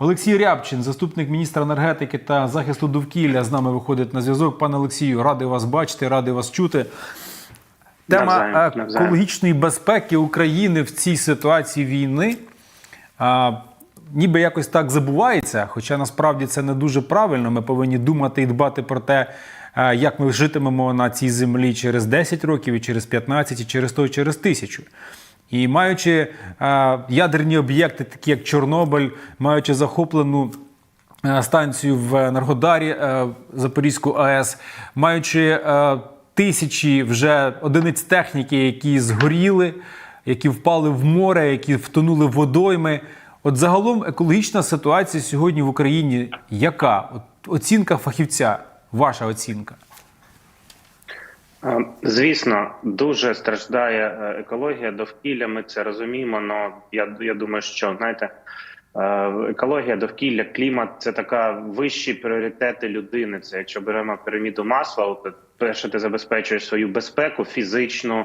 Олексій Рябчин, заступник міністра енергетики та захисту довкілля, з нами виходить на зв'язок. Пане Олексію, радий вас бачити, радий вас чути. Тема екологічної безпеки України в цій ситуації війни а, ніби якось так забувається, хоча насправді це не дуже правильно. Ми повинні думати і дбати про те, як ми житимемо на цій землі через 10 років, і через 15, і через то, і через тисячу. І маючи ядерні об'єкти, такі як Чорнобиль, маючи захоплену е, станцію в Енергодарі е, Запорізьку АЕС, маючи е, тисячі вже одиниць техніки, які згоріли, які впали в море, які втонули водойми. От загалом екологічна ситуація сьогодні в Україні яка? От оцінка фахівця, ваша оцінка. Е, Звісно, дуже страждає е, екологія довкілля. Ми це розуміємо. але я, я думаю, що знаєте, е, екологія, довкілля, клімат це така вищі пріоритети людини. Це якщо беремо піраміду масла, то перше ти забезпечуєш свою безпеку, фізичну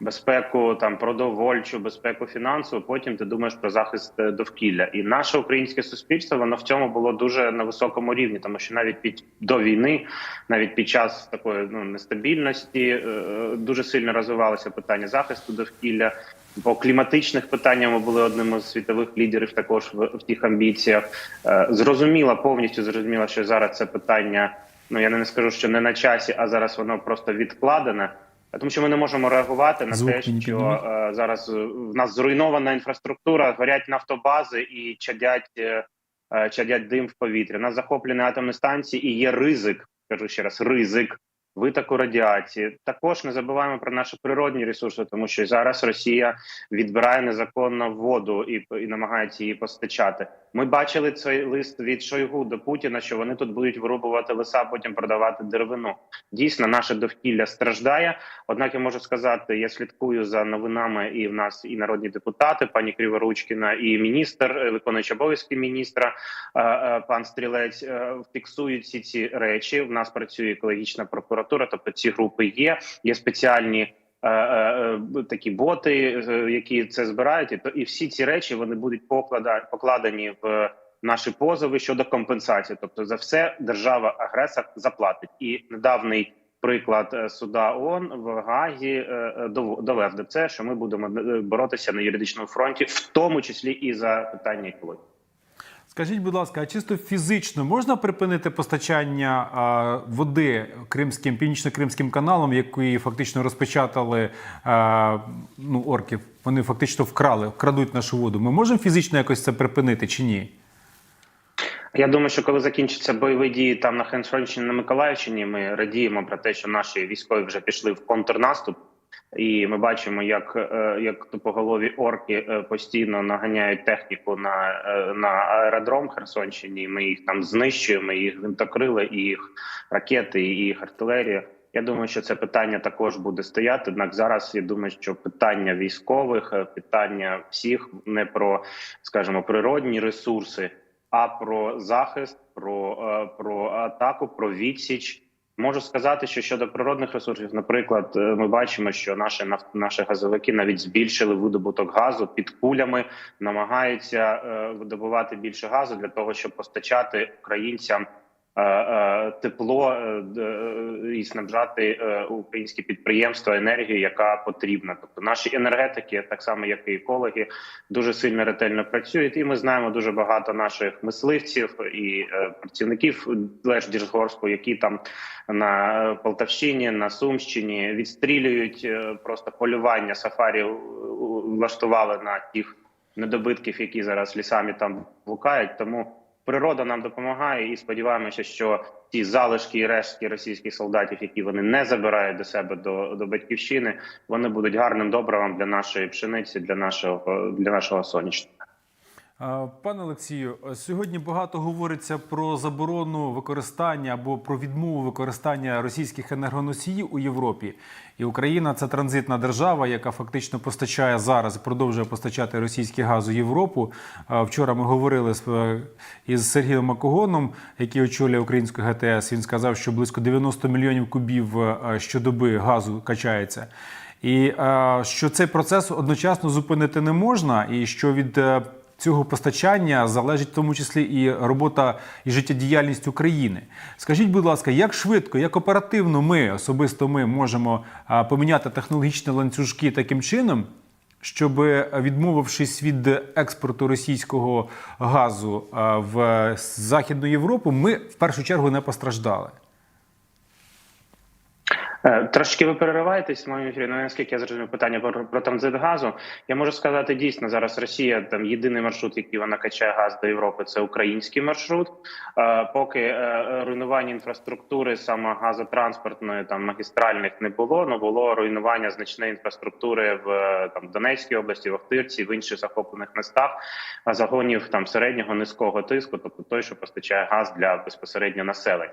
безпеку, там продовольчу, безпеку фінансову. Потім ти думаєш про захист е, довкілля. І наше українське суспільство воно в цьому було дуже на високому рівні, тому що навіть під до війни, навіть під час такої ну нестабільності, е, е, дуже сильно розвивалося питання захисту довкілля. По кліматичних питаннях ми були одним із світових лідерів також в, в тих амбіціях. Зрозуміло, повністю зрозуміло, що зараз це питання. Ну я не скажу, що не на часі, а зараз воно просто відкладене. Тому що ми не можемо реагувати на Звук те, що е, зараз е, в нас зруйнована інфраструктура, горять нафтобази і чадять, е, е, чадять дим в повітрі. У нас захоплені атомні станції і є ризик. Кажу ще раз, ризик витоку радіації. Також не забуваємо про наші природні ресурси, тому що зараз Росія відбирає незаконно воду і, і намагається її постачати. Ми бачили цей лист від Шойгу до Путіна, що вони тут будуть вирубувати леса, а потім продавати деревину. Дійсно, наше довкілля страждає. Однак я можу сказати, я слідкую за новинами, і в нас і народні депутати, пані Криворучкіна, і міністр, е, виконуючий обов'язки міністра, е, е, пан Стрілець, фіксують всі ці речі. В нас працює екологічна прокуратура, тобто ці групи є. Є спеціальні. Е, е, е, Такі боти, які це збирають, і то і всі ці речі вони будуть поклада- покладені в наші позови щодо компенсації. Тобто за все держава агресор заплатить. І недавній приклад суда ООН в Гаазі е, е, дов- довів до це, що ми будемо боротися на юридичному фронті, в тому числі і за питання екології. Скажіть, будь ласка, а чисто фізично можна припинити постачання води кримським північно-кримським каналом, який фактично розпечатали ну, орків? Вони фактично вкрали, вкрадуть нашу воду. Ми можемо фізично якось це припинити чи ні? Я думаю, що коли закінчаться бойові дії там на Херсонщині на Миколаївщині, ми радіємо про те, що наші військові вже пішли в контрнаступ, і ми бачимо, як, е, як тупоголові орки е, постійно наганяють техніку на, е, на аеродром Херсонщині. Ми їх там знищуємо, їх гвинтокрили, і їх ракети, і їх артилерія. Я думаю, що це питання також буде стояти. Однак зараз я думаю, що питання військових, питання всіх не про, скажімо, природні ресурси, а про захист, про, про атаку, про відсіч. Можу сказати, що щодо природних ресурсів, наприклад, е, ми бачимо, що наші наші газовики навіть збільшили видобуток газу під кулями, намагаються е, видобувати більше газу для того, щоб постачати українцям тепло е, д- е, і снабжати е, українські підприємства енергією, яка потрібна. Тобто наші енергетики, так само як і екологи, дуже сильно ретельно працюють. І ми знаємо дуже багато наших мисливців і е, працівників Держгорську, які там на Полтавщині, на Сумщині відстрілюють е, просто полювання сафарі влаштували на тих недобитків, які зараз лісами там блукають. Тому природа нам допомагає, і сподіваємося, що ті залишки і рештки російських солдатів, які вони не забирають до себе до, до батьківщини, вони будуть гарним добривом для нашої пшениці, для нашого для нашого сонячника. Пане Олексію, сьогодні багато говориться про заборону використання або про відмову використання російських енергоносіїв у Європі. І Україна це транзитна держава, яка фактично постачає зараз, продовжує постачати російський газ у Європу. Вчора ми говорили е, із Сергієм Макогоном, який очолює українську ГТС. Він сказав, що близько 90 мільйонів кубів е, щодоби газу качається. І е, що цей процес одночасно зупинити не можна, і що від е, цього постачання залежить в тому числі і робота і життєдіяльність України. Скажіть, будь ласка, як швидко, як оперативно ми, особисто ми, можемо поміняти технологічні ланцюжки таким чином, щоб, відмовившись від експорту російського газу в Західну Європу, ми в першу чергу не постраждали? Е, Трошки ви перериваєтесь в моєму ефірі. Ну, наскільки я зрозумів питання про, про транзит газу. Я можу сказати дійсно зараз. Росія там єдиний маршрут, який вона качає газ до Європи, це український маршрут. Е, поки е, руйнування інфраструктури, саме газотранспортної там магістральних не було. Ну було руйнування значної інфраструктури в там Донецькій області, в Охтирці, в інших захоплених містах, загонів там середнього низького тиску, тобто той, що постачає газ для безпосередньо населення.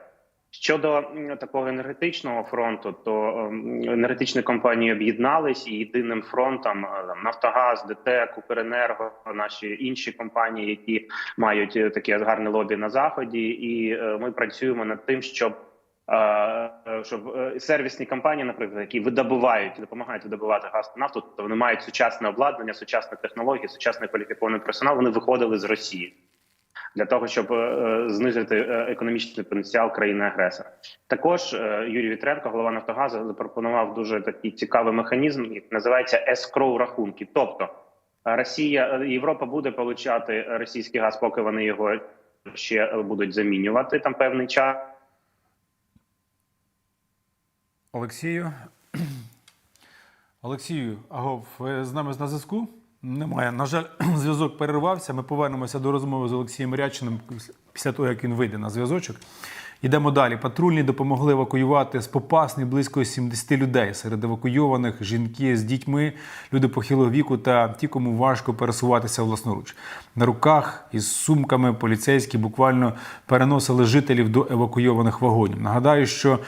Щодо такого енергетичного фронту, то ем, енергетичні компанії об'єднались і єдиним фронтом е, Нафтогаз, ДТЕК, Укренерго, наші інші компанії, які мають е, таке гарне лобі на заході, і е, ми працюємо над тим, щоб. Щоб сервісні компанії, наприклад, які видобувають, допомагають видобувати газ та нафту, то вони мають сучасне обладнання, сучасні технології, сучасний кваліфікований персонал. Вони виходили з Росії для того, щоб е, знизити е, економічний потенціал країни-агресора. Також е, Юрій Вітренко, голова Нафтогазу, запропонував дуже такий цікавий механізм, який називається escrow рахунки. Тобто е, Росія, е, Європа буде получати російський газ, поки вони його ще е, будуть замінювати там певний час. Олексію. Олексію, агов, ви з нами на зв'язку? Немає. На жаль, зв'язок перервався. Ми повернемося до розмови з Олексієм Рячиним після того, як він вийде на зв'язочок. Йдемо далі. Патрульні допомогли евакуювати з Попасни близько 70 людей. Серед евакуйованих жінки з дітьми, люди похилого віку та ті, кому важко пересуватися власноруч. На руках із сумками поліцейські буквально переносили жителів до евакуйованих вагонів. Нагадаю, що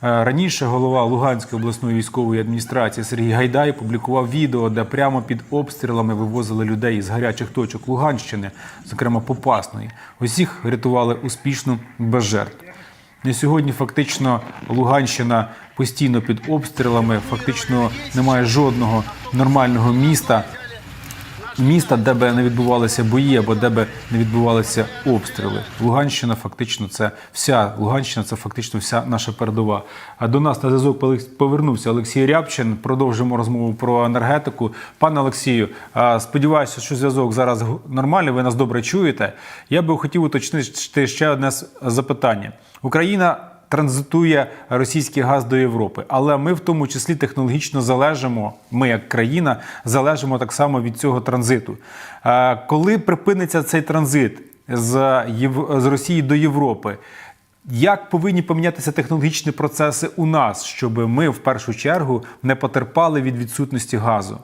Раніше голова Луганської обласної військової адміністрації Сергій Гайдай публікував відео, де прямо під обстрілами вивозили людей з гарячих точок Луганщини, зокрема Попасної. Усіх рятували успішно без жертв. На сьогодні фактично Луганщина постійно під обстрілами, фактично немає жодного нормального міста. Міста, де би не відбувалися бої або де би не відбувалися обстріли. Луганщина фактично це вся Луганщина, це фактично вся наша передова. А до нас на зв'язок повернувся Олексій Рябчин. Продовжимо розмову про енергетику. Пане Олексію, сподіваюся, що зв'язок зараз нормальний. Ви нас добре чуєте. Я би хотів уточнити ще одне запитання. Україна транзитує російський газ до Європи, але ми в тому числі технологічно залежимо. Ми, як країна, залежимо так само від цього транзиту. Е, Коли припиниться цей транзит з, Єв- з Росії до Європи? Як повинні помінятися технологічні процеси у нас, щоб ми в першу чергу не потерпали від відсутності газу?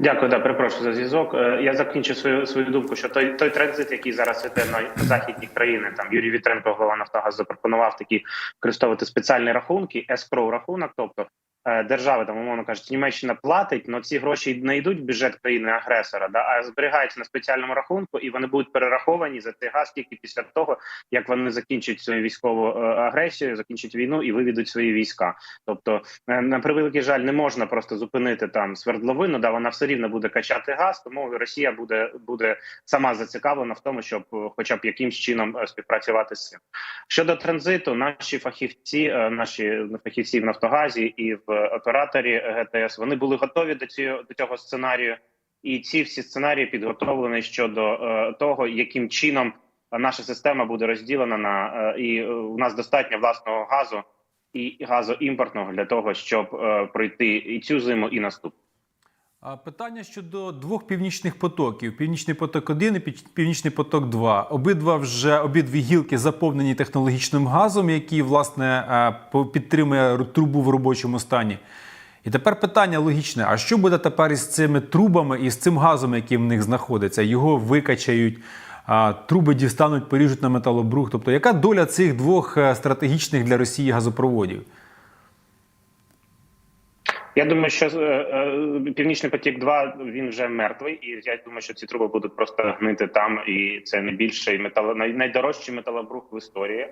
Дякую, да, перепрошую за зв'язок. Е, Я закінчу свою свою думку, що той той транзит, який зараз іде на, західні країни, там Юрій Вітренко, голова Нафтогаз, запропонував такі використовувати спеціальні рахунки, ескроу рахунок, тобто е, держава там, умовно кажучи, Німеччина платить, але ці гроші не йдуть в бюджет країни агресора, да, а зберігаються на спеціальному рахунку, і вони будуть перераховані за цей газ тільки після того, як вони закінчать свою військову е, агресію, закінчать війну і виведуть свої війська. Тобто, е, на превеликий жаль, не можна просто зупинити там свердловину, да вона все рівно буде качати газ, тому Росія буде буде сама зацікавлена в тому, щоб хоча б якимсь чином співпрацювати з цим. Щодо транзиту, наші фахівці, наші фахівці в Нафтогазі і в операторі ГТС, вони були готові до цього до цього сценарію, і ці всі сценарії підготовлені щодо е, того, яким чином наша система буде розділена на е, і у нас достатньо власного газу і газу імпортного для того, щоб е, пройти і цю зиму, і наступну. Питання щодо двох північних потоків: Північний поток 1 і Північний поток 2. Обидва вже обидві гілки заповнені технологічним газом, який власне е, підтримує трубу в робочому стані. І тепер питання логічне: а що буде тепер із цими трубами і з цим газом, який в них знаходиться? Його викачають, труби дістануть, поріжуть на металобрух. Тобто, яка доля цих двох е, стратегічних для Росії газопроводів? Я думаю, що е, е, північний потік 2 він вже мертвий, і я думаю, що ці труби будуть просто гнити там, і це найбільший метал, най, найдорожчий металобрух в історії.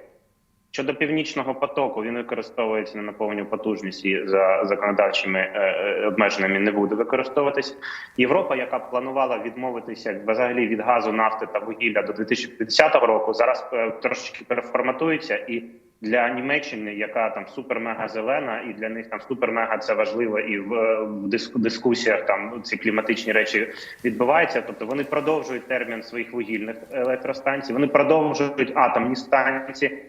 Щодо північного потоку, він використовується на повну потужність і за законодавчими е, обмеженнями не буде використовуватись. Європа, яка планувала відмовитися взагалі від газу, нафти та вугілля до 2050 року, зараз трошечки переформатується і. Для Німеччини, яка там супер-мега зелена, і для них там супер-мега це важливо, і в, в дискусіях там ці кліматичні речі відбуваються. Тобто вони продовжують термін своїх вугільних електростанцій, вони продовжують атомні станції.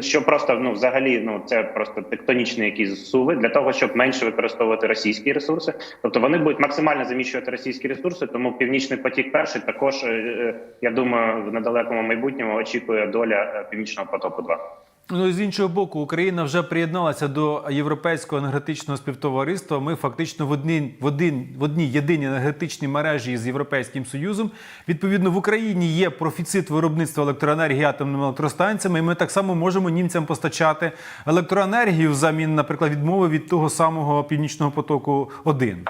Що просто ну взагалі ну це просто тектонічні якісь зсуви для того, щоб менше використовувати російські ресурси. Тобто вони будуть максимально заміщувати російські ресурси. Тому північний потік перший також е, е, я думаю в недалекому майбутньому очікує доля е, північного потоку. 2 Ну і з іншого боку, Україна вже приєдналася до європейського енергетичного співтовариства. Ми фактично в одній в один в одній єдиній енергетичній мережі з Європейським Союзом. Відповідно, в Україні є профіцит виробництва електроенергії атомними електростанціями. І ми так само можемо німцям постачати електроенергію взамін, наприклад, відмови від того самого північного потоку 1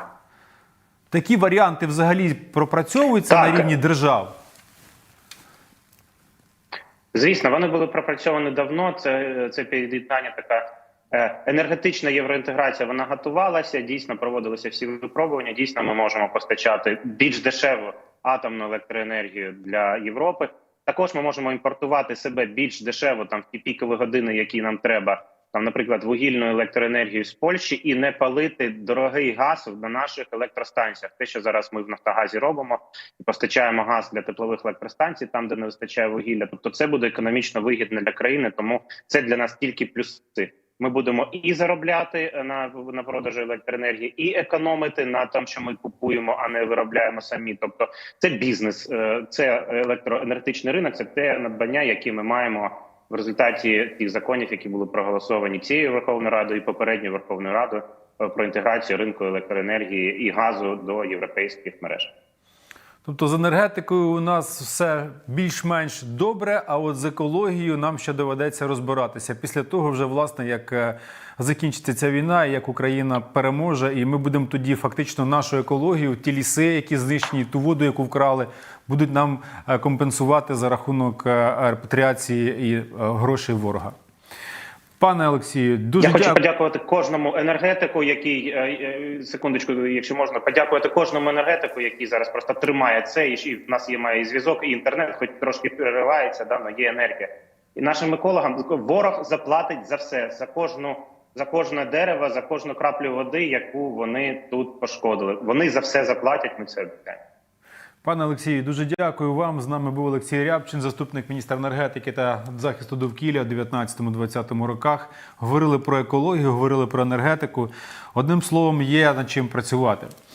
Такі варіанти взагалі пропрацьовуються Так. на рівні держав. Звісно, вони були пропрацьовані давно. Це, це під'єднання така е, енергетична євроінтеграція. Вона готувалася. Дійсно проводилися всі випробування. Дійсно, ми можемо постачати більш дешеву атомну електроенергію для Європи. Також ми можемо імпортувати себе більш дешево там в ті пікові години, які нам треба. Там, наприклад, вугільну електроенергію з Польщі і не палити дорогий газ на наших електростанціях. Те, що зараз ми в Нафтогазі робимо, і постачаємо газ для теплових електростанцій, там де не вистачає вугілля. Тобто, це буде економічно вигідно для країни, тому це для нас тільки плюси. Ми будемо і заробляти на, на продажу електроенергії, і економити на тому, що ми купуємо, а не виробляємо самі. Тобто, це бізнес, е, це електроенергетичний ринок, це те надбання, яке ми маємо в результаті тих законів, які були проголосовані цією Верховною Радою і попередньою Верховною Радою е, про інтеграцію ринку електроенергії і газу до європейських мереж. Тобто з енергетикою у нас все більш-менш добре, а от з екологією нам ще доведеться розбиратися. Після того, вже власне, як е, закінчиться ця війна, як Україна переможе, і ми будемо тоді фактично нашу екологію, ті ліси, які знищені, ту воду, яку вкрали, будуть нам е, компенсувати за рахунок е, репатріації і грошей ворога. Пане Олексію, дуже Я хочу подякувати кожному енергетику, який е, е, секундочку, якщо можна, подякувати кожному енергетику, який зараз просто тримає це. І і в нас є має і зв'язок, і інтернет, хоч трошки переривається, да, але є енергія. І нашим екологам ворог заплатить за все, за кожну. За кожне дерево, за кожну краплю води, яку вони тут пошкодили. Вони за все заплатять. Ми це обіцяємо. Пане Олексію, дуже дякую вам. З нами був Олексій Рябчин, заступник міністра енергетики та захисту довкілля у 19-20 роках. Говорили про екологію, говорили про енергетику. Одним словом, є над чим працювати.